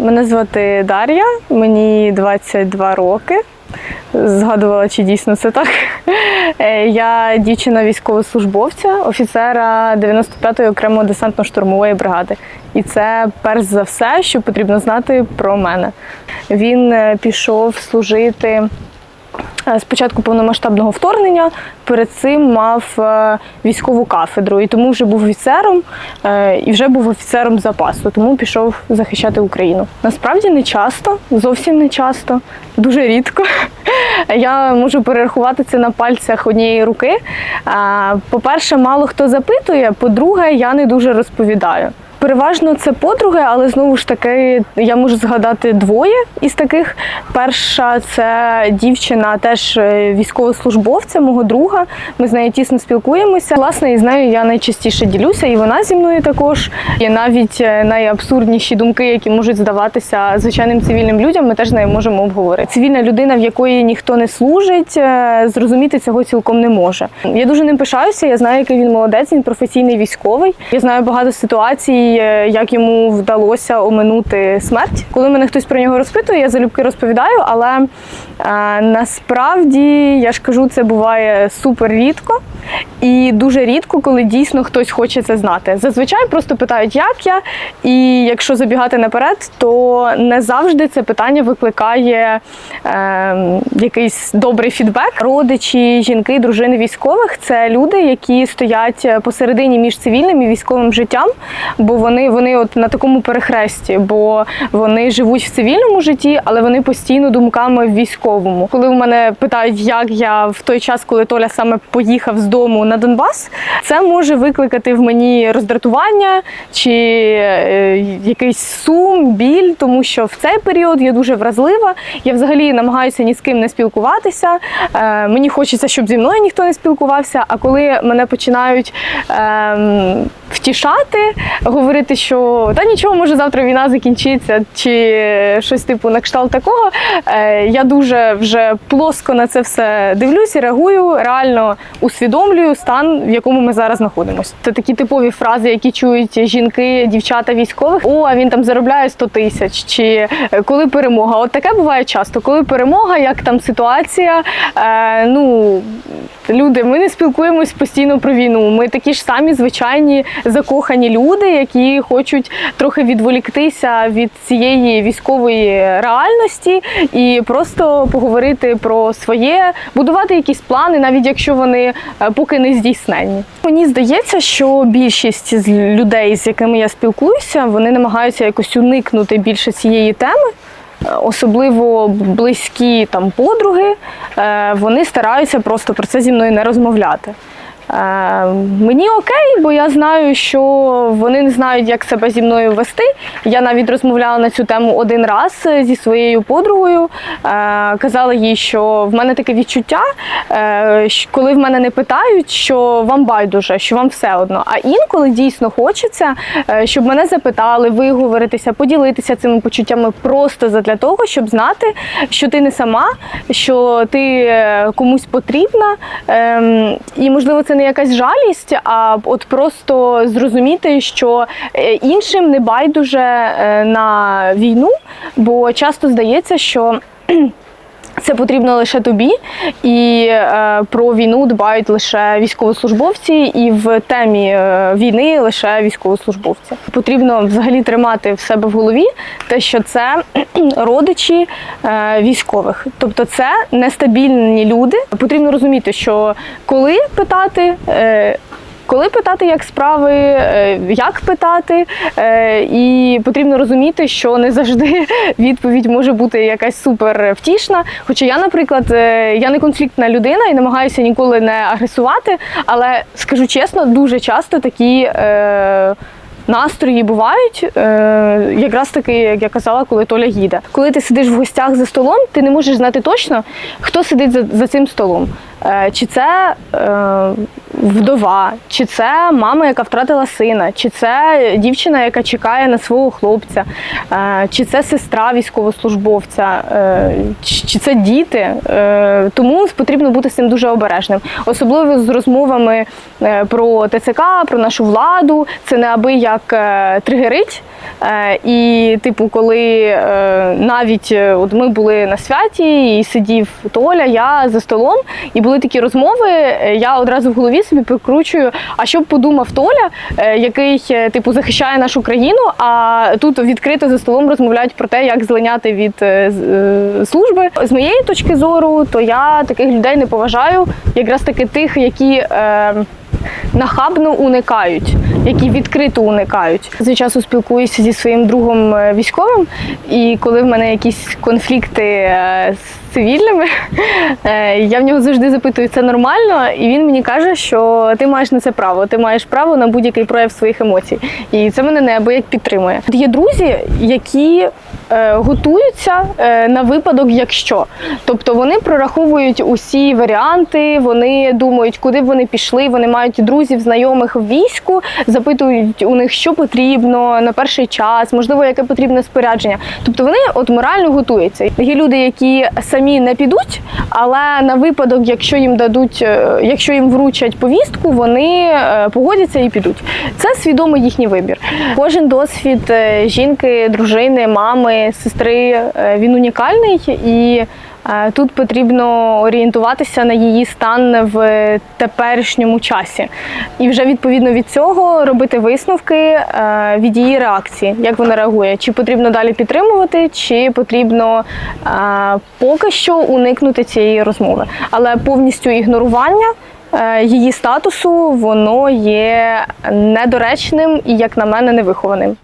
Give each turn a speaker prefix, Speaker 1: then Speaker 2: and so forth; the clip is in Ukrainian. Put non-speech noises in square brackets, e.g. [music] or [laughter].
Speaker 1: Мене звати Дар'я, мені 22 роки. Згадувала, чи дійсно це так. Е, Я дівчина військовослужбовця, офіцера 95-ї окремої десантно-штурмової бригади. І це перш за все, що потрібно знати про мене. Він е, пішов служити е, спочатку повномасштабного вторгнення. Перед цим мав е, військову кафедру, і тому вже був офіцером е, і вже був офіцером запасу, тому пішов захищати Україну. Насправді не часто, зовсім не часто, дуже рідко. [laughs] Я можу перерахувати це на пальцях однієї руки. По-перше, мало хто запитує. По-друге, я не дуже розповідаю. Переважно це подруги, але знову ж таки я можу згадати двоє із таких. Перша це дівчина, теж е, військовослужбовця, мого друга. Ми з нею тісно спілкуємося. Власне, і з нею я найчастіше ділюся, і вона зі мною також. І навіть е, найабсурдніші думки, які можуть здаватися звичайним цивільним людям, ми теж з нею можемо обговорити. Цивільна людина, в якої ніхто не служить, е, зрозуміти цього цілком не може. Я дуже ним пишаюся. Я знаю, який він молодець, він професійний військовий. Я знаю багато ситуацій, е, як йому вдалося оминути смерть. Коли мене хтось про нього розпитує, я залюбки розповідаю, але е, насправді я ж кажу, це буває супер рідко. І дуже рідко, коли дійсно хтось хоче це знати. Зазвичай просто питають, як я. І якщо забігати наперед, то не завжди це питання викликає е, якийсь добрий фідбек. Родичі, жінки, дружини військових це люди, які стоять посередині між цивільним і військовим життям, бо вони, вони от на такому перехресті, бо вони живуть в цивільному житті, але вони постійно думками в військовому. Коли в мене питають, як я в той час, коли Толя саме поїхав з дому на Донбас, це може викликати в мені роздратування чи е, якийсь сум, біль, тому що в цей період я дуже вразлива. Я взагалі намагаюся ні з ким не спілкуватися. Е, мені хочеться, щоб зі мною ніхто не спілкувався. А коли мене починають ем, втішати, говорити, що та нічого, може завтра війна закінчиться, чи щось типу на кшталт такого, е, я дуже вже плоско на це все дивлюсь і реагую, реально усвідомлюю стан, в якому ми зараз знаходимося. Це такі типові фрази, які чують жінки, дівчата військових. О, а він там заробляє 100 тисяч, чи е, коли перемога. От таке буває часто. Коли перемога, як там ситуація, е, ну. Люди, ми не спілкуємось постійно про війну. Ми такі ж самі звичайні закохані люди, які хочуть трохи відволіктися від цієї військової реальності і просто поговорити про своє, будувати якісь плани, навіть якщо вони е, поки не здійсненні. Мені здається, що більшість з людей, з якими я спілкуюся, вони намагаються якось уникнути більше цієї теми. Е, Особливо близькі там подруги, е, вони стараються просто про це зі мною не розмовляти. Е, Мені окей, бо я знаю, що вони не знають, як себе зі мною вести. Я навіть розмовляла на цю тему один раз е, зі своєю подругою. Е, Казала їй, що в мене таке відчуття, коли в мене не питають, що вам байдуже, що вам все одно. А інколи дійсно хочеться, щоб мене запитали, виговоритися, поділитися цими почуттями просто для того, щоб знати, що ти не сама, що ти комусь потрібна. Ем, І можливо, це не якась жалість, а от просто зрозуміти, що е, іншим не байдуже е, на війну, бо часто здається, що. Це потрібно лише тобі, і е, про війну дбають лише військовослужбовці, і в темі е, війни лише військовослужбовці. Потрібно взагалі тримати в себе в голові те, що це [clears throat] родичі е, військових, тобто це нестабільні люди. Потрібно розуміти, що коли питати. Е, коли питати, як справи, е, як питати, е, і потрібно розуміти, що не завжди [laughs] відповідь може бути якась супер втішна. Хоча я, наприклад, е, я не конфліктна людина і намагаюся ніколи не агресувати, але скажу чесно, дуже часто такі. Настрої бувають, якраз таки, як я казала, коли Толя їде. Коли ти сидиш в гостях за столом, ти не можеш знати точно, хто сидить за, цим столом. Чи це вдова, чи це мама, яка втратила сина, чи це дівчина, яка чекає на свого хлопця, е, чи це сестра військовослужбовця, е, чи це діти. Е, Тому потрібно бути з цим дуже обережним. Особливо з розмовами про ТЦК, про нашу владу. Це неабияк тригерить. Е, І, типу, коли е, навіть е, от ми були на святі і сидів Толя, я за столом, і були такі розмови. Я одразу в голові собі прикручую, а що б подумав Толя, який типу захищає нашу країну, а тут відкрито за столом розмовляють про те, як злиняти від служби. З моєї точки зору, то я таких людей не поважаю, якраз таки тих, які. Нахабно уникають, які відкрито уникають. За часу спілкуюся зі своїм другом е, військовим, і коли в мене якісь конфлікти е, з цивільними, [laughs] е, я в нього завжди запитую, це нормально, і він мені каже, що ти маєш на це право, ти маєш право на будь-який прояв своїх емоцій. І це мене неабияк підтримує. Є друзі, які готуються е, на випадок, якщо. Тобто вони прораховують усі варіанти, вони думають, куди б вони пішли. Вони мають друзів, знайомих в війську, запитують у них, що потрібно на перший час, можливо, яке потрібне спорядження. Тобто вони от морально готуються. Є люди, які самі не підуть, але на випадок, якщо їм дадуть, е, якщо їм вручать повістку, вони е, погодяться і підуть. Це свідомий їхній вибір. Кожен досвід е, жінки, дружини, мами, сестри він унікальний і. Е, Тут потрібно орієнтуватися на її стан в теперішньому часі, і вже відповідно від цього робити висновки е, від її реакції, як вона реагує, чи потрібно далі підтримувати, чи потрібно е, поки що уникнути цієї розмови, але повністю ігнорування її статусу воно є недоречним і, як на мене, невихованим.